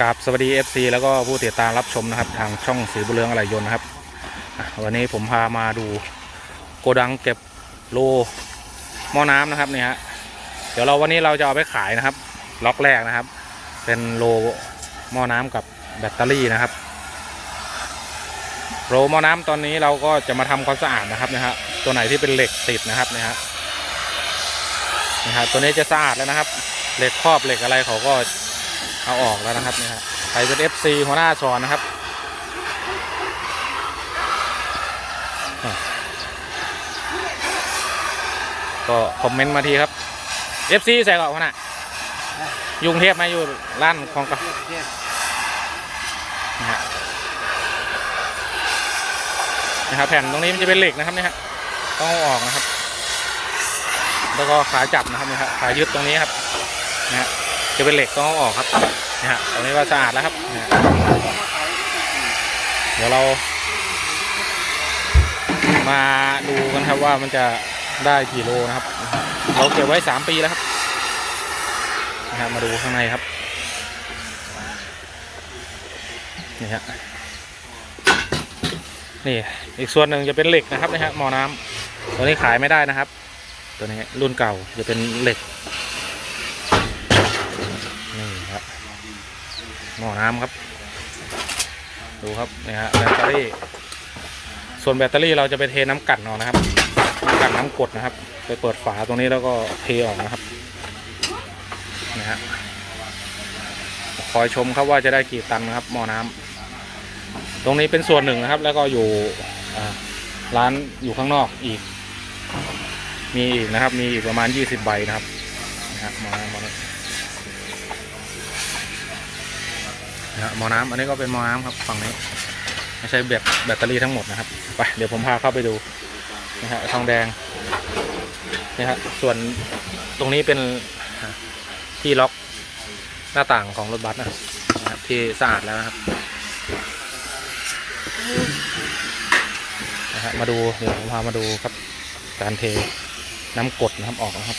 กราบสวัสดี FC แล้วก็ผู้ติดตามรับชมนะครับ ทางช่องสีบุญเรืองอะไรยนต์นะครับ วันนี้ผมพามาดูโกดังเก็บโลหม้อน้ำนะครับเนี่ยฮะเดี๋ยวเราวันนี้เราจะเอาไปขายนะครับ ล็อกแรกนะครับ เป็นโลหม้อน้ำกับแบตเตอรี่นะครับ โลหม้อน้ำตอนนี้เราก็จะมาทำความสะอาดนะครับนะฮะตัวไหนที่เป็นเหล็กติดนะครับนะฮะนะฮะตัวนี้จะสะอาดแล้วนะครับ เหล็กครอบเหล็กอะไรเขาก็ เอาออกแล้วนะครับนี่ฮะใครเป็น FC หัวหน้าสอนนะครับก็คอมเมนต์มาทีครับ FC ใส่ก่อนหัวหน้ายุงเทพไหมาอยู่ร้านของก็นะฮะนะครับแผ่นตรงนี้มันจะเป็นเหล็กนะครับเนี่ยฮะต้องเอาออกนะครับ แล้วก็ขาจับนะครับนี่ครับขายึดตรงนี้ครับนะฮะ จะเป็นเหล็กต้องเอาออกครับนะฮะตรงนี้ก็สะอาดแล้วครับนะเดี๋ยวเรา มาดูกันครับว่ามันจะได้กี่โลนะครับ เราเก็บไว้สามปีแล้วครับนะฮะมาดูข้างในครับนี่ฮะนี่อีกส่วนหนึ่งจะเป็นเหล็กนะครับนะฮะหมอน้ำตัวนี้ขายไม่ได้นะครับ ตัวนี้รุ่นเก่าจะเป็นเหล็ก นี่ครับ หม้อน้ำครับ ดูครับนี่ฮะแบตเตอรี่ ส่วนแบตเตอรี่เราจะไปเทน้ำกลั่นเอานะครับน้ำกลั่นน้ำกรดนะครับ ไปเปิดฝาตรงนี้แล้วก็เทออกนะครับนะฮะคอยชมครับว่าจะได้กี่ตันนะครับหม้อน้ำตรงนี้เป็นส่วนหนึ่งนะครับ แล้วก็อยู่ร้านอยู่ข้างนอกอีก มีอีกนะครับ มีอีกประมาณ 20 ใบนะครับนะฮะหมอน้ำหมอน้ำนะฮะห มอน้ำอันนี้ก็เป็นมอน้ำครับฝั่งนี้ไม่ใช่แบตแบตเตอรี่ทั้งหมดนะครับไปเดี๋ยวผมพาเข้าไปดูนะฮะทองแดงนะฮะส่วนตรงนี้เป็นที่ล็อกหน้าต่างของรถบัสนะครับที่สะอาดแล้วนะครับนะฮะมาดูเดี๋ยวผมพามาดูครับการเทน้ำกดนะครับออกนะครับ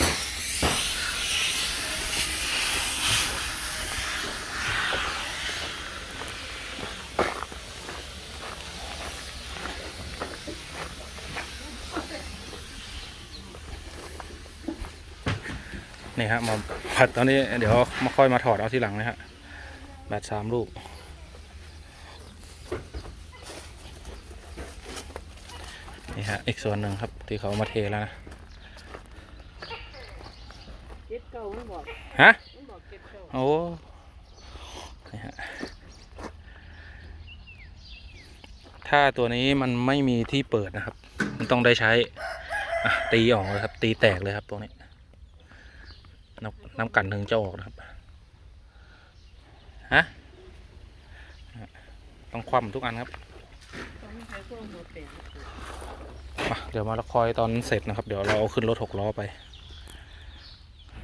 นี่ฮะมาผัดตอนนี้เดี๋ยวมาค่อยมาถอดเอาทีหลังนะฮะแบตสามลูกนี่ฮะอีกส่วนหนึ่งครับที่เขามาเทแล้วนะเจ็ดเก้ามันบอกฮะมันบอกเจ็ดเก้าโอ้นี่ฮะถ้าตัวนี้มันไม่มีที่เปิดนะครับ มันต้องได้ใช้อะตีออกเลยครับ ตีแตกเลยครับตรงนี้ น้ำน้ำกันถึงจะออกนะครับฮะต้องคว่ำทุกอันครับตอนนี้ใช้พวกหัวเตะมาเดี๋ยวมาคอยตอนเสร็จนะครับ เดี๋ยวเราเอาขึ้นรถหกล้อไป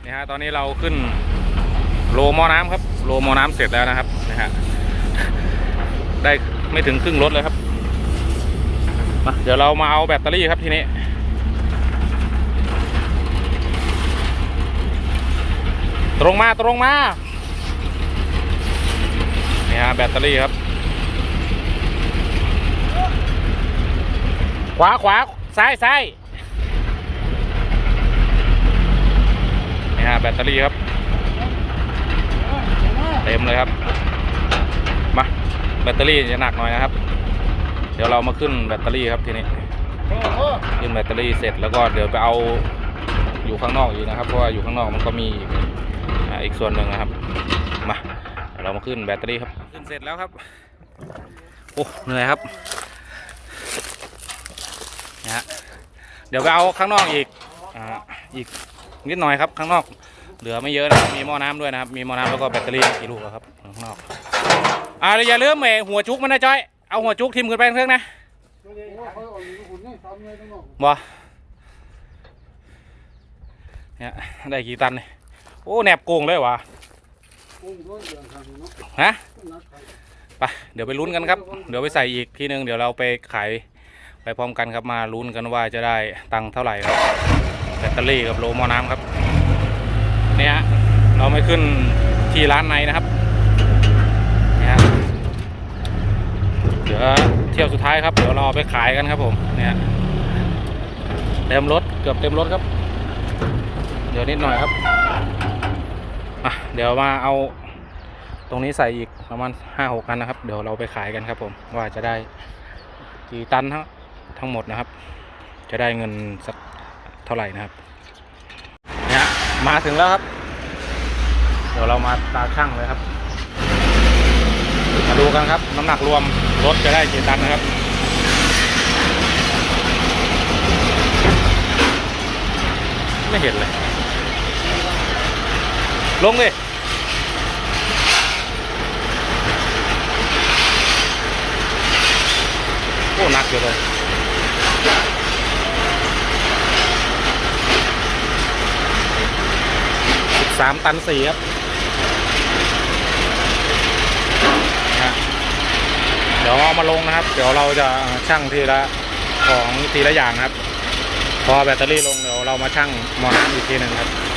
นี่ฮะตอนนี้เราขึ้นโลมอน้ำครับ โลมอน้ำเสร็จแล้วนะครับนะฮะได้ไม่ถึงครึ่งรถเลยครับมาเดี๋ยวเรามาเอาแบตเตอรี่ครับทีนี้ ตรงมาตรงมานี่ฮะแบตเตอรี่ครับ ขวาขวาซ้ายซ้ายนี่ฮะแบตเตอรี่ครับ เต็มเลยครับ มาแบตเตอรี่จะหนักหน่อยนะครับ เดี๋ยวเรามาขึ้นแบตเตอรี่ครับทีนี้ขึ้นแบตเตอรี่เสร็จแล้วก็เดี๋ยวไปเอาอยู่ข้างนอกอีกนะครับ เพราะว่าอยู่ข้างนอกมันก็มี อีกอ่าอีกส่วนหนึ่งนะครับ มาเดี๋ยวเรามาขึ้นแบตเตอรี่ครับ ขึ้นเสร็จแล้วครับ โอ้เหนื่อยครับนะฮะเดี๋ยวไปเอาข้างนอกอีกอ่าอีกนิดหน่อยครับข้างนอกเหลือไม่เยอะนะครับมีหม้อน้ำด้วยนะครับ มีหม้อน้ำแล้วก็แบตเตอรี่กี่ลูกแล้วครับข้างนอกอ่าแล้วอย่าลืมไอ้หัวจุกมันนะจอยเอาหัวจุกทิมขึ้นไปเครื่องนะบ่เนี่ยได้กี่ตันเนี่ย โอ้แหนบโกงเลยวะฮะไปเดี๋ยวไปลุ้นกันครับ เดี๋ยวไปใส่อีกทีนึงเดี๋ยวเราไปขายไปพร้อมกันครับมาลุ้นกันว่าจะได้ตังค์เท่าไหร่ครับแบตเตอรี่กับโลมอน้ำครับ เนี่ยเราไม่ขึ้นที่ร้านในนะครับเนี่ยเดี๋ยวเที่ยวสุดท้ายครับเดี๋ยวเราไปขายกันครับผมเนี่ยเต็มรถเกือบเต็มรถครับ เดี๋ยวนิดหน่อยครับ อะเดี๋ยวมาเอาตรงนี้ใส่อีกประมาณห้าหกกันนะครับ เดี๋ยวเราไปขายกันครับ ผมว่าจะได้กี่ตันทั้งทั้งหมดนะครับ จะได้เงินสักเท่าไหร่นะครับเนี่ยมาถึงแล้วครับ เดี๋ยวเรามาตาช่างเลยครับ มาดูกันครับ น้ำหนักรวมรถจะได้กี่ตันนะครับไม่เห็นเลย ลงดิโอ้หนักอยู่เลยสิบสามตันสี่ครับเดี๋ยวเอามาลงนะครับ เดี๋ยวเราจะชั่งทีละของทีละอย่างครับ พอแบตเตอรี่ลงเดี๋ยวเรามาชั่งมอน้ำอีกทีหนึ่งครับ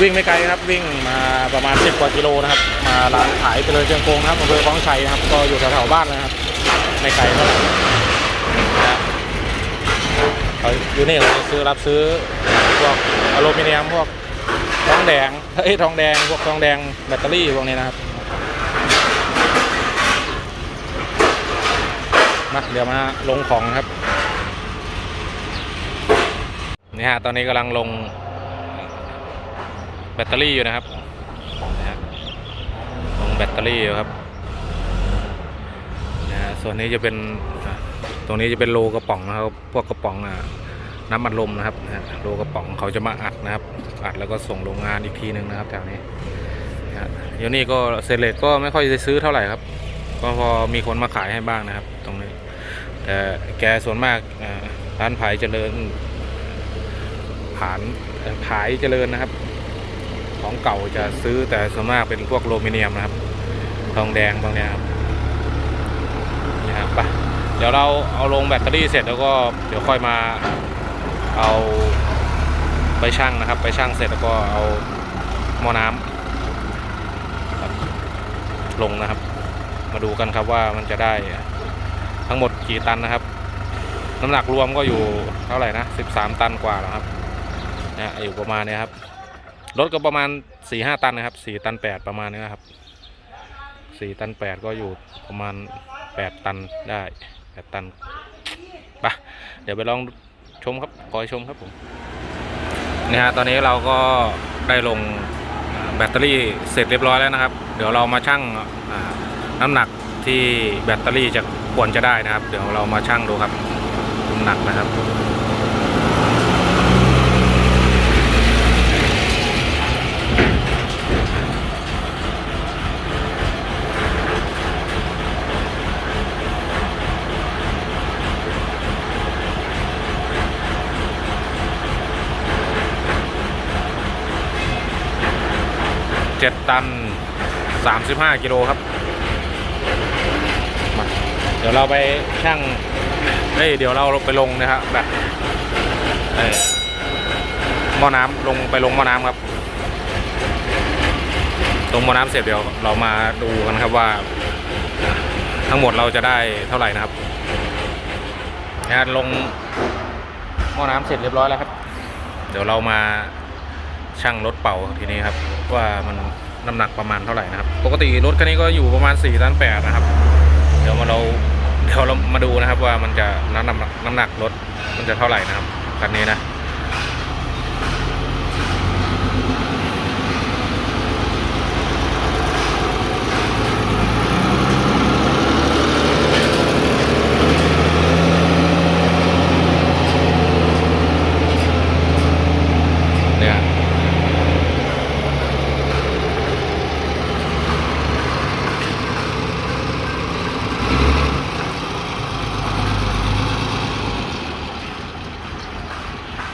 วิ่งไม่ไกลครับวิ่งมาประมาณ 10 กว่ากิโลนะครับ มาร้านขายเจริญเชียงกงนะครับอำเภอคลองชัยนะครับ ก็อยู่แถวๆบ้านนะครับ ไม่ไกลเท่าไหร่นะฮะเขาอยู่นี่เราซื้อรับซื้อพวกอลูมิเนียมพวกทองแดงเอ้ยทองแดงพวกทองแดงแบตเตอรี่พวกนี้นะครับมาเดี๋ยวมาลงของครับนี่ฮะตอนนี้กำลังลง ตเตอรี่อยู่นะครับนะฮะลงแบตเตอรี่อยู่ครับนะฮะส่วนนี้จะเป็นตรงนี้จะเป็นโลกระป๋องนะครับ พวกกระป๋องน้ำมันลมนะครับนะโลกระป๋องเขาจะมาอัดนะครับ อัดแล้วก็ส่งโรงงานอีกทีหนึ่งนะครับแถวนี้นะฮะเดี๋ยวนี้ก็เซเลตก็ไม่ค่อยจะซื้อเท่าไหร่ครับ ก็พอมีคนมาขายให้บ้างนะครับ ตรงนี้แต่แกส่วนมากอ่าร้านผายเจริญผานผายเจริญนะครับ ของเก่าจะซื้อแต่ส่วนมากเป็นพวกโลมิเนียมนะครับ ทองแดงบางเนี่ยครับนี่ครับไปเดี๋ยวเราเอาลงแบตเตอรี่เสร็จแล้วก็เดี๋ยวค่อยมาเอาไปชั่งนะครับ ไปชั่งเสร็จแล้วก็เอาหม้อน้ำลงนะครับ มาดูกันครับว่ามันจะได้ทั้งหมดกี่ตันนะครับ น้ำหนักรวมก็อยู่เท่าไหร่นะ 13 ตันกว่าแล้วครับนะอยู่ประมาณนี้ครับ รถก็ประมาณสี่ห้าตันนะครับสี่ตันแปดประมาณนี้นะครับสี่ตันแปดก็อยู่ประมาณแปดตันได้แปดตันไปะเดี๋ยวไปลองชมครับคอยชมครับผมนี่ฮะตอนนี้เราก็ได้ลงแบตเตอรี่เสร็จเรียบร้อยแล้วนะครับ เดี๋ยวเรามาชั่งน้ำหนักที่แบตเตอรี่จะควรจะได้นะครับ เดี๋ยวเรามาชั่งดูครับน้ำหนักนะครับ เจ็ดตันสามสิบห้ากิโลครับมาเดี๋ยวเราไปช่างเฮ้ยเดี๋ยวเราไปลงนะครับแบบเอ่อหม้อน้ำลงไปลงหม้อน้ำครับ ลงหม้อน้ำเสร็จเดี๋ยวเรามาดูกันครับว่า ทั้งหมดเราจะได้เท่าไหร่นะครับงานลงหม้อน้ำเสร็จเรียบร้อยแล้วครับ เดี๋ยวเรามา ช่างรถเป่าทีนี้ครับ ว่ามันน้ำหนักประมาณเท่าไหร่นะครับ ปกติรถคันนี้ก็อยู่ประมาณ4ตัน8นะครับ เดี๋ยวมาเราเดี๋ยวเรามาดูนะครับว่ามันจะน้ำหนักน้ำหนักรถมันจะเท่าไหร่นะครับคันนี้นะ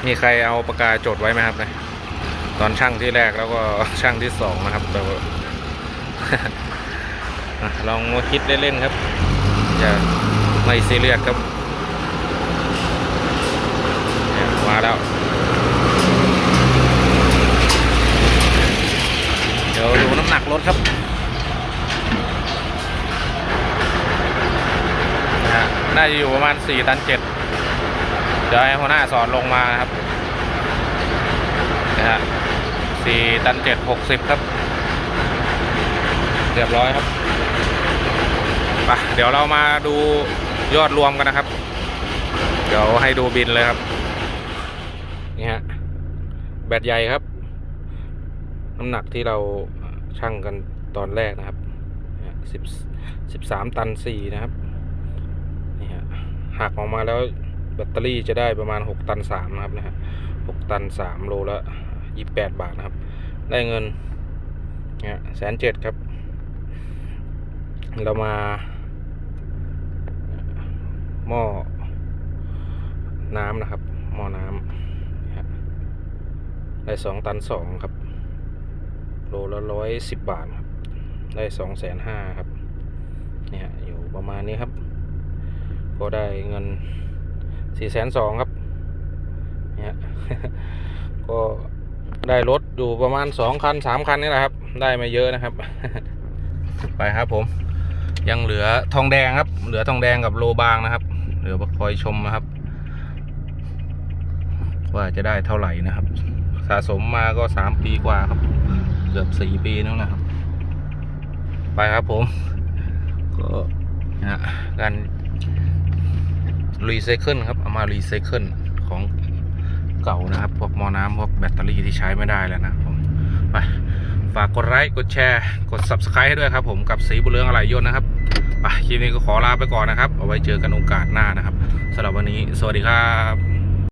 มีใครเอาปากกาจดไว้ไหมครับนะตอนช่างที่แรกแล้วก็ช่างที่สองนะครับแต่ลองมาคิดเล่นๆครับ อย่าไม่ซีเรียสครับมาแล้ว เดี๋ยวดูน้ำหนักรถครับน่าจะอยู่ประมาณ 4 ตัน 7 เดี๋ยวให้หัวหน้าสอนลงมานะครับนะฮะสี่ตันเจ็ดหกสิบครับเรียบร้อยครับไปเดี๋ยวเรามาดูยอดรวมกันนะครับ เดี๋ยวให้ดูบินเลยครับนี่ฮะแบตใหญ่ครับ น้ำหนักที่เราชั่งกันตอนแรกนะครับสิบสิบสามตันสี่นะครับนี่ฮะหักออกมาแล้ว แบตเตอรี่จะได้ประมาณหกตันสามนะครับนะฮะหกตันสามโลละยี่แปดบาทนะครับ ได้เงินเนี่ยแสนเจ็ดครับ เรามาหม้อน้ำนะครับ หม้อน้ำได้สองตันสองครับ โลละร้อยสิบบาทครับ ได้สองแสนห้าครับ เนี่ยอยู่ประมาณนี้ครับ ก็ได้เงิน สี่แสนสองครับเนี่ยก็ได้รถอยู่ประมาณสองคันสามคันนี่แหละครับ ได้ไม่เยอะนะครับ ไปครับผม ยังเหลือทองแดงครับ เหลือทองแดงกับโลบางนะครับ เหลือคอยชมนะครับ ว่าจะได้เท่าไหร่นะครับ สะสมมาก็สามปีกว่าครับ เกือบสี่ปีแล้วนะครับ ไปครับผม ก็นะการ รีไซเคิลครับ เอามารีไซเคิลของเก่านะครับ พวกหมอน้ำพวกแบตเตอรี่ที่ใช้ไม่ได้แล้วนะผมไปฝากกดไลค์กดแชร์กด subscribe ให้ด้วยครับ ผมกับสีบุเรืองอะไรยนนะครับไปคลิปนี้ก็ขอลาไปก่อนนะครับ เอาไว้เจอกันโอกาสหน้านะครับสำหรับวันนี้ สวัสดีครับ